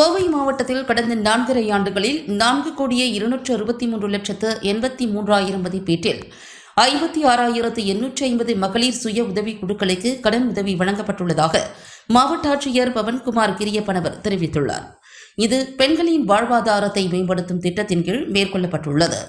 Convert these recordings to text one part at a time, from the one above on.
கோவை மாவட்டத்தில் கடந்த நான்கரை ஆண்டுகளில் நான்கு கோடியே இருநூற்று அறுபத்தி மூன்று லட்சத்து எண்பத்தி மூன்றாயிரம் மதிப்பீட்டில் ஐம்பத்தி ஆறாயிரத்து எண்ணூற்றி ஐம்பது மகளிர் சுய உதவி குழுக்களுக்கு கடன் உதவி வழங்கப்பட்டுள்ளதாக மாவட்ட ஆட்சியர் பவன்குமார் கிரியப்பனவர் தெரிவித்துள்ளார். இது பெண்களின் வாழ்வாதாரத்தை மேம்படுத்தும் திட்டத்தின் கீழ் மேற்கொள்ளப்பட்டுள்ளது.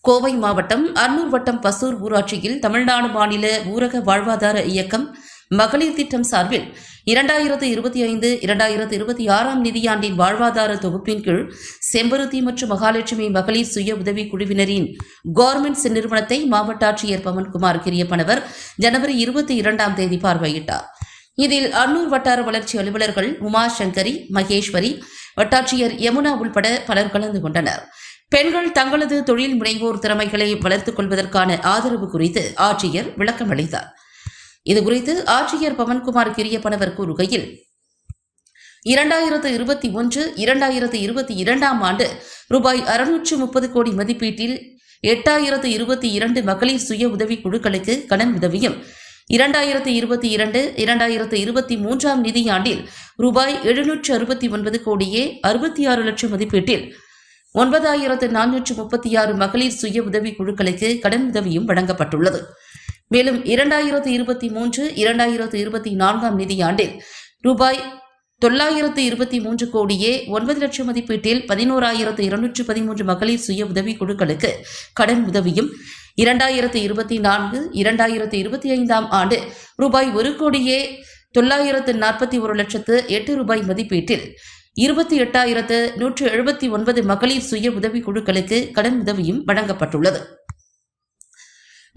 கோவை மாவட்டம் அன்னூர் வட்டம் பசூர் ஊராட்சியில் தமிழ்நாடு மாநில ஊரக வாழ்வாதார இயக்கம் மகளிர் திட்டம் சார்பில் இரண்டாயிரத்து இருபத்தி ஐந்து இரண்டாயிரத்து இருபத்தி ஆறாம் நிதியாண்டின் வாழ்வாதார தொகுப்பின் கீழ் செம்பருத்தி மற்றும் மகாலட்சுமி மகளிர் சுய உதவி குழுவினரின் கவர்மெண்ட்ஸ் நிறுவனத்தை மாவட்ட ஆட்சியர் பவன்குமார் கிரியப்பனவர் ஜனவரி இருபத்தி இரண்டாம் தேதி பார்வையிட்டார். இதில் அன்னூர் வட்டார வளர்ச்சி அலுவலர்கள் உமா சங்கரி மகேஸ்வரி வட்டாட்சியர் யமுனா உள்பட பலர் கலந்து கொண்டனர். பெண்கள் தங்களது தொழில் முனைவோர் திறமைகளை வளர்த்துக் கொள்வதற்கான ஆதரவு குறித்து ஆட்சியர் விளக்கம் அளித்தார் இதுகுறித்து ஆட்சியர் பவன்குமார் கிரியப்பனவர் கூறுகையில் இரண்டாயிரத்து இருபத்தி ஒன்று இரண்டாயிரத்து இருபத்தி இரண்டாம் ஆண்டு ரூபாய் அறுநூற்று முப்பது கோடி மதிப்பீட்டில் எட்டாயிரத்து இருபத்தி இரண்டு மகளிர் சுய உதவி குழுக்களுக்கு கடன் உதவியும் இரண்டாயிரத்து இருபத்தி இரண்டு இரண்டாயிரத்து இருபத்தி மூன்றாம் நிதியாண்டில் ரூபாய் எழுநூற்று அறுபத்தி ஒன்பது கோடியே அறுபத்தி ஆறு லட்சம் மதிப்பீட்டில் ஒன்பதாயிரத்து நானூற்று முப்பத்தி ஆறு மகளிர் சுய உதவி குழுக்களுக்கு கடன் உதவியும் வழங்கப்பட்டுள்ளது. மேலும் இரண்டாயிரத்து இருபத்தி மூன்று இரண்டாயிரத்து இருபத்தி நான்காம் நிதியாண்டில் ரூபாய் தொள்ளாயிரத்து இருபத்தி மூன்று கோடியே ஒன்பது லட்சம் மதிப்பீட்டில் பதினோராயிரத்து இருநூற்று பதிமூன்று மகளிர் சுய உதவி குழுக்களுக்கு கடன் உதவியும் இரண்டாயிரத்து இருபத்தி நான்கு இரண்டாயிரத்து இருபத்தி ஐந்தாம் ஆண்டு ரூபாய் ஒரு கோடியே தொள்ளாயிரத்து நாற்பத்தி ஒரு லட்சத்து எட்டு ரூபாய் மதிப்பீட்டில் இருபத்தி எட்டாயிரத்து நூற்று எழுபத்தி ஒன்பது மகளிர் சுய உதவி குழுக்களுக்கு கடன் உதவியும் வழங்கப்பட்டுள்ளது.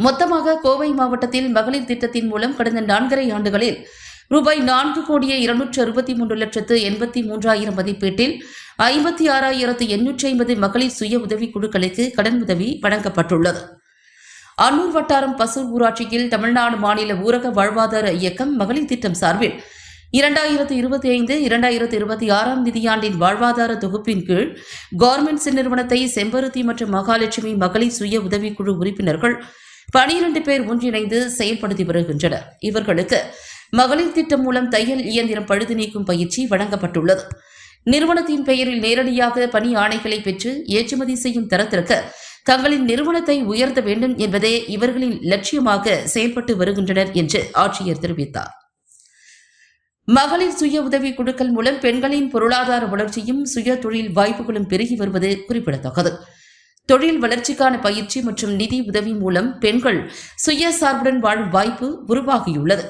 மொத்தமாக கோவை மாவட்டத்தில் மகளிர் திட்டத்தின் மூலம் கடந்த நான்கரை ஆண்டுகளில் ரூபாய் நான்கு கோடியே இருநூற்று அறுபத்தி மூன்று லட்சத்து எண்பத்தி மூன்றாயிரம் மதிப்பீட்டில் ஐம்பத்தி ஆறாயிரத்து எண்ணூற்றி ஐம்பது மகளிர் சுய உதவி குழுக்களுக்கு கடன் உதவி வழங்கப்பட்டுள்ளது. அன்னூர் வட்டாரம் பசூர் ஊராட்சியில் தமிழ்நாடு மாநில ஊரக வாழ்வாதார இயக்கம் மகளிர் திட்டம் சார்பில் இரண்டாயிரத்து இருபத்தி ஐந்து இரண்டாயிரத்து இருபத்தி ஆறாம் நிதியாண்டின் வாழ்வாதார தொகுப்பின் கீழ் கவர்மெண்ட்ஸ் நிறுவனத்தை செம்பருத்தி மற்றும் மகாலட்சுமி மகளிர் சுய உதவிக்குழு உறுப்பினர்கள் பனிரெண்டு பேர் ஒன்றிணைந்து செயல்படுத்தி வருகின்றனர். இவர்களுக்கு மகளிர் திட்டம் மூலம் தையல் இயந்திரம் பழுது நீக்கும் பயிற்சி வழங்கப்பட்டுள்ளது. நிறுவனத்தின் பெயரில் நேரடியாக பணி ஆணைகளை பெற்று ஏற்றுமதி செய்யும் தரத்திற்கு தங்களின் நிறுவனத்தை உயர்த்த வேண்டும் என்பதே இவர்களின் லட்சியமாக செயல்பட்டு வருகின்றனர் என்று ஆட்சியர் தெரிவித்தார். மகளிர் சுய உதவி குழுக்கள் மூலம் பெண்களின் பொருளாதார வளர்ச்சியும் சுய தொழில் வாய்ப்புகளும் பெருகி வருவது குறிப்பிடத்தக்கது. தொழில் வளர்ச்சிக்கான பயிற்சி மற்றும் நிதி உதவி மூலம் பெண்கள் சுயசார்புடன் வாழும் வாய்ப்பு உருவாகியுள்ளது.